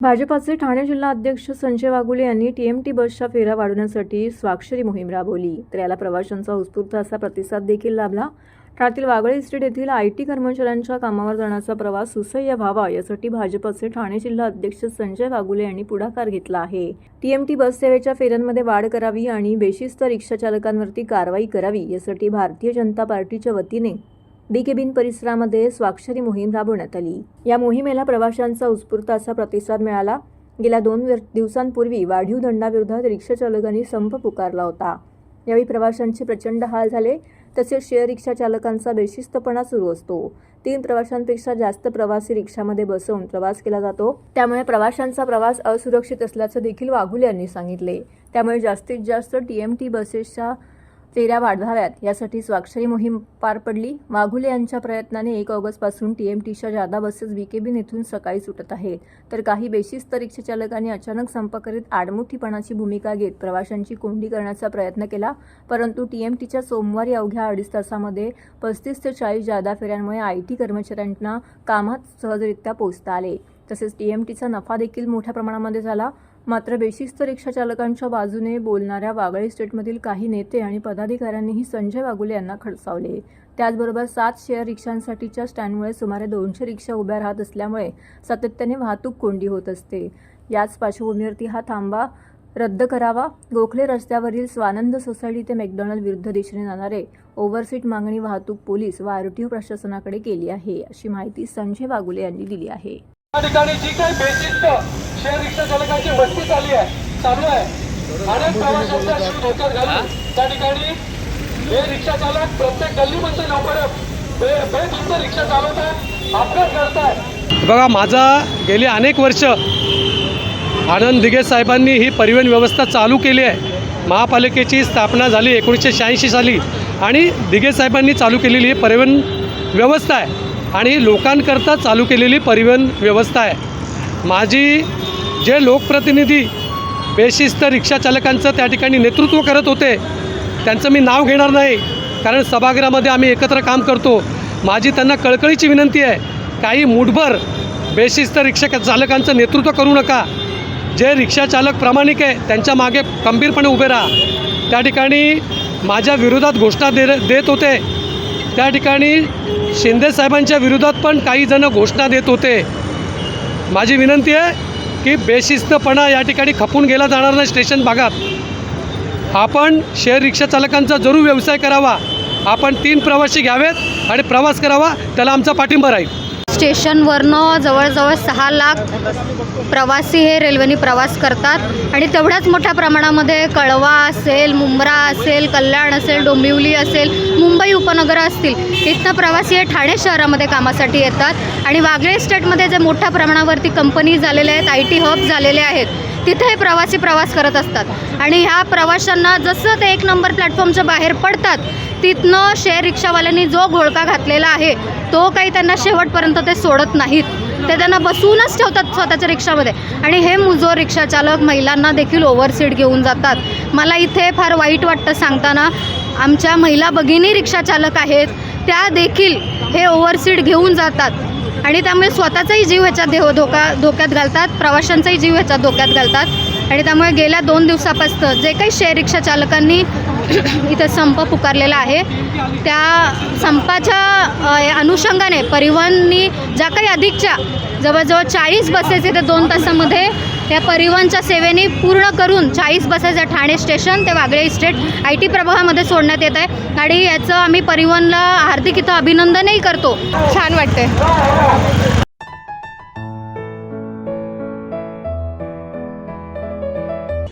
भाजपाचे ठाणे जिल्हा अध्यक्ष संजय वाघुले यांनी टीएमटी बसच्या फेऱ्या वाढवण्यासाठी स्वाक्षरी मोहीम राबवली. तर याला प्रवाशांचा उत्स्फूर्त असा प्रतिसाद देखील लाभला. ठाण्यातील वागळे इस्टेट येथील आय टी कर्मचाऱ्यांच्या कामावर जाण्याचा प्रवास सुसह्य व्हावा यासाठी भाजपचे ठाणे जिल्हा अध्यक्ष संजय वाघुले यांनी पुढाकार घेतला आहे. टीएमटी बस सेवेच्या फेऱ्यांमध्ये वाढ करावी आणि बेशिस्त रिक्षा चालकांवरती कारवाई करावी यासाठी भारतीय जनता पार्टीच्या वतीने बी केबिन परिसरामध्ये स्वाक्षरी मोहीम राबवण्यात आली. या मोहिमेला प्रवाशांचा उत्स्फूर्त असा प्रतिसाद मिळाला. गेल्या दोन दिवसांपूर्वी वाढीव दंडाविरोधात रिक्षाचालकांनी संप पुकारला होता. यावेळी प्रवाशांचे प्रचंड हाल झाले. तसेच शेअर रिक्षा चालकांचा बेशिस्तपणा सुरू असतो. तीन प्रवाशांपेक्षा जास्त प्रवासी रिक्षामध्ये बसवून प्रवास केला जातो. त्यामुळे प्रवाशांचा प्रवास असुरक्षित असल्याचं देखील वाघुले यांनी सांगितले. त्यामुळे जास्तीत जास्त टी एम टी बसेसच्या फेऱ्या वाढवाव्यात. यासाठी स्वाक्षरी मोहीम पार पडली. वाघुले यांच्या प्रयत्नाने एक ऑगस्टपासून टी एम टीच्या जादा बसेस बीकेबीन येथून सकाळी सुटत आहेत. तर काही बेशिस्त रिक्षाचालकांनी अचानक संप करीत आडमुठीपणाची भूमिका घेत प्रवाशांची कोंडी करण्याचा प्रयत्न केला परंतु टी एम टीच्या सोमवारी अवघ्या अडीच तासामध्ये पस्तीस ते चाळीस जादा फेऱ्यांमुळे आय टी कर्मचाऱ्यांना कामात सहजरित्या पोहोचता आले. तसेच टी एम नफा देखील मोठ्या प्रमाणामध्ये झाला. मात्र बेशिस्त रिक्षाचालकांच्या बाजूने बोलणाऱ्या वागळे स्टेटमधील काही नेते आणि पदाधिकाऱ्यांनीही संजय वाघुले यांना खडसावले. त्याचबरोबर सात शेअर रिक्षांसाठीच्या स्टँडमुळे सुमारे दोनशे रिक्षा उभ्या राहत असल्यामुळे सातत्याने वाहतूक कोंडी होत असते. याच पार्श्वभूमीवरती हा थांबा रद्द करावा गोखले रस्त्यावरील स्वानंद सोसायटी ते मॅकडॉनल्ड विरुद्ध दिशेने जाणारे ओव्हरसीट मागणी वाहतूक पोलीस व आरटीओ प्रशासनाकडे केली आहे अशी माहिती संजय वागुले यांनी दिली आहे. शेअर रिक्षा चालकाची मस्ती चालली आहे. चालू आहे. अनेक प्रवाशांचा शिव धोक्यात घालून त्या ठिकाणी हे रिक्षा चालक प्रत्येक गल्लीमध्ये लवकर बेधुंद रिक्षा चालवतात अपघात करतात बघा माझा गेली अनेक वर्ष आनंद दिघे साहेबांनी ही परिवहन व्यवस्था चालू केली आहे. महापालिकेची स्थापना झाली एकोणीसशे शहाऐंशी साली आणि दिघे साहेबांनी चालू केलेली ही परिवहन व्यवस्था आहे. आणि लोकांकरता चालू केलेली परिवहन व्यवस्था आहे. माझी जे लोकप्रतिनिधी बेशिस्त रिक्षाचालकांचं त्या ठिकाणी नेतृत्व करत होते त्यांचं मी नाव घेणार नाही कारण सभागृहामध्ये आम्ही एकत्र काम करतो. माझी त्यांना कळकळीची विनंती आहे काही मुठभर बेशिस्त रिक्षा चालकांचं नेतृत्व करू नका. जे रिक्षाचालक प्रामाणिक आहे त्यांच्या मागे खंबीरपणे उभे राहा. त्या ठिकाणी माझ्या विरोधात घोषणा दे देत होते. त्या ठिकाणी शिंदे साहेबांच्या विरोधात पण काही जण घोषणा देत होते. माझी विनंती आहे की बेशिस्तपणा या ठिकाणी खपून गेला जाणार नाही स्टेशन भागात. आपण शेअर रिक्षा चालकांचा जरूर व्यवसाय करावा. आपण तीन प्रवासी घ्यावेत आणि प्रवास करावा त्याला आमचा पाठिंबा राहील. स्टेशनवरनं जवळजवळ सहा लाख प्रवासी हे रेल्वेने प्रवास करतात. आणि तेवढ्याच मोठ्या प्रमाणामध्ये कळवा असेल मुंब्रा असेल कल्याण असेल डोंबिवली असेल मुंबई उपनगर असतील इथनं प्रवासी हे ठाणे शहरामध्ये कामासाठी येतात. आणि वागळे स्टेटमध्ये जे मोठ्या प्रमाणावरती कंपनी झालेल्या आहेत आय टी हब झालेले आहेत तिथे प्रवासी प्रवास करत असतात. आणि ह्या प्रवाशांना जसं ते एक नंबर प्लॅटफॉर्मच्या बाहेर पडतात तिथनं शेअर रिक्षावाल्यांनी जो घोळका घातलेला आहे तो काही त्यांना शेवटपर्यंत ते सोडत नाहीत. ते त्यांना बसूनच ठेवतात स्वतःच्या रिक्षामध्ये. आणि हे मुजोर रिक्षाचालक महिलांना देखील ओव्हरसीट घेऊन जातात. मला इथे फार वाईट वाटतं सांगताना आमच्या महिला भगिनी रिक्षाचालक आहेत त्या देखील हे ओव्हरसीट घेऊन जातात. आणि त्यामुळे स्वतःचाही जीव ह्याच्यात देव धोका धोक्यात घालतात प्रवाशांचाही जीव ह्याच्यात धोक्यात घालतात. आणि त्यामुळे गेल्या दोन दिवसापासून जे काही शेअर रिक्षा चालकांनी इथं संप पुकारलेला आहे त्या संपाच्या अनुषंगाने परिवहननी ज्या काही अधिकच्या जवळजवळ चाळीस बसेस इथे दोन तासामध्ये या परिवहनच्या सेवेने पूर्ण करून चाळीस बसेस या ठाणे स्टेशन ते वागळे इस्टेट आय टी प्रभागामध्ये सोडण्यात येत आहे. आणि याचं आम्ही परिवहनला हार्दिक इथं अभिनंदनही करतो. छान वाटतंय.